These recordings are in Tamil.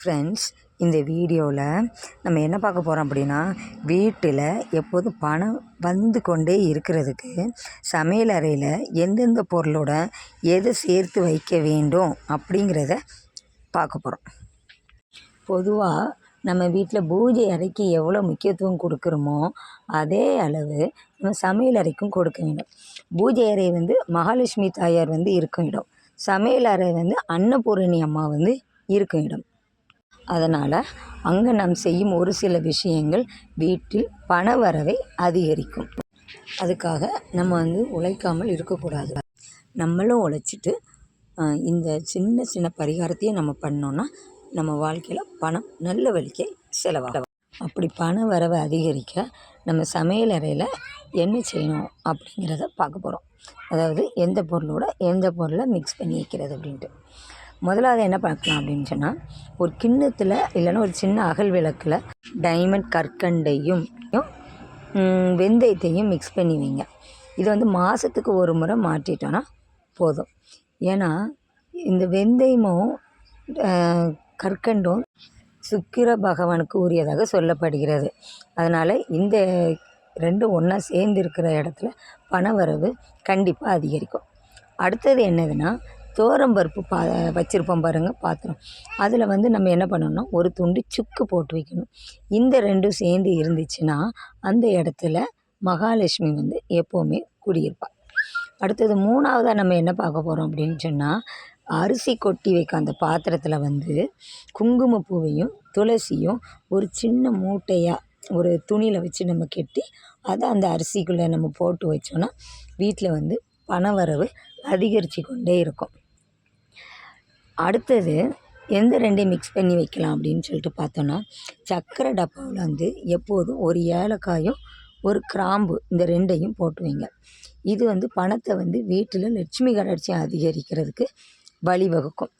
ஃப்ரெண்ட்ஸ் இந்த வீடியோவில் நம்ம என்ன பார்க்க போகிறோம் அப்படின்னா வீட்டில் எப்போதும் பணம் வந்து கொண்டே இருக்கிறதுக்கு சமையல் அறையில் எந்தெந்த பொருளோட எதை சேர்த்து வைக்க வேண்டும் அப்படிங்கிறத பார்க்க போகிறோம் பொதுவாக நம்ம வீட்டில் பூஜை அறைக்கு எவ்வளோ முக்கியத்துவம் கொடுக்குறோமோ அதே அளவு நம்ம சமையல் அறைக்கும் கொடுக்க வேண்டும். பூஜை அறை வந்து மகாலட்சுமி தாயார் வந்து இருக்கும் இடம். சமையல் அறை வந்து அன்னபூரணி அம்மா வந்து இருக்கும் இடம். அதனால் அங்கே நாம் செய்யும் ஒரு சில விஷயங்கள் வீட்டில் பண வரவை அதிகரிக்கும். அதுக்காக நம்ம வந்து உழைக்காமல் இருக்கக்கூடாது. நம்மளும் உழைச்சிட்டு இந்த சின்ன சின்ன பரிகாரத்தையும் நம்ம பண்ணோன்னா நம்ம வாழ்க்கையில் பணம் நல்ல வழிக்கே செலவாகும். அப்படி பண வரவை அதிகரிக்க நம்ம சமையல் அறையில் என்ன செய்யணும் அப்படிங்கிறத பார்க்க போகிறோம் அதாவது எந்த பொருளோட எந்த பொருளை மிக்ஸ் பண்ணி வைக்கிறது அப்படின்ட்டு. முதலாவது என்ன பார்க்கலாம் அப்படின்னு சொன்னால் ஒரு கிண்ணத்தில் இல்லைன்னா ஒரு சின்ன அகல் விளக்கில் டைமண்ட் கற்கண்டையும் வெந்தயத்தையும் மிக்ஸ் பண்ணி வைங்க. இது வந்து மாதத்துக்கு ஒரு முறை மாற்றிட்டோன்னா போதும். ஏன்னா இந்த வெந்தயமும் கற்கண்டும் சுக்கிர பகவானுக்கு உரியதாக சொல்லப்படுகிறது. அதனால் இந்த ரெண்டும் ஒன்றா சேர்ந்து இருக்கிற இடத்துல பணவரவு கண்டிப்பாக அதிகரிக்கும். அடுத்தது என்னதுன்னா தோரம்பருப்பு பா வச்சுருப்போம் பாருங்கள் பாத்திரம். அதில் வந்து நம்ம என்ன பண்ணணும்னா ஒரு துண்டு சுக்கு போட்டு வைக்கணும். இந்த ரெண்டும் சேர்ந்து இருந்துச்சுன்னா அந்த இடத்துல மகாலட்சுமி வந்து எப்போவுமே குடியிருப்பாள் அடுத்தது மூணாவதாக நம்ம என்ன பார்க்க போகிறோம் அப்படின்னு சொன்னால் அரிசி கொட்டி வைக்க அந்த பாத்திரத்தில் வந்து குங்குமப்பூவையும் துளசியும் ஒரு சின்ன மூட்டையாக ஒரு துணியில் வச்சு நம்ம கெட்டி அதை அந்த அரிசிக்குள்ளே நம்ம போட்டு வச்சோன்னா வீட்டில் வந்து பணவரவு அதிகரித்து கொண்டே இருக்கும். அடுத்தது எந்த ரெண்டையும் மிக்ஸ் பண்ணி வைக்கலாம் அப்படின்னு சொல்லிட்டு பார்த்தோன்னா சர்க்கரை டப்பாவில் வந்து எப்போதும் ஒரு ஏலக்காயும் ஒரு கிராம்பு இந்த ரெண்டையும் போட்டு வைங்க. இது வந்து பணத்தை வந்து வீட்டில் லட்சுமி கடாட்சியம் அதிகரிக்கிறதுக்கு வழிவகுக்கும்.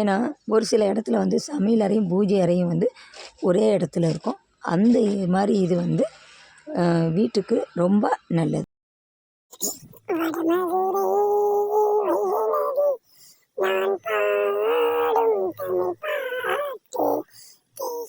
ஏன்னா ஒரு சில இடத்துல வந்து சமையல் அறையும் பூஜை அறையும் வந்து ஒரே இடத்துல இருக்கும். அந்த மாதிரி இது வந்து வீட்டுக்கு ரொம்ப நல்லது.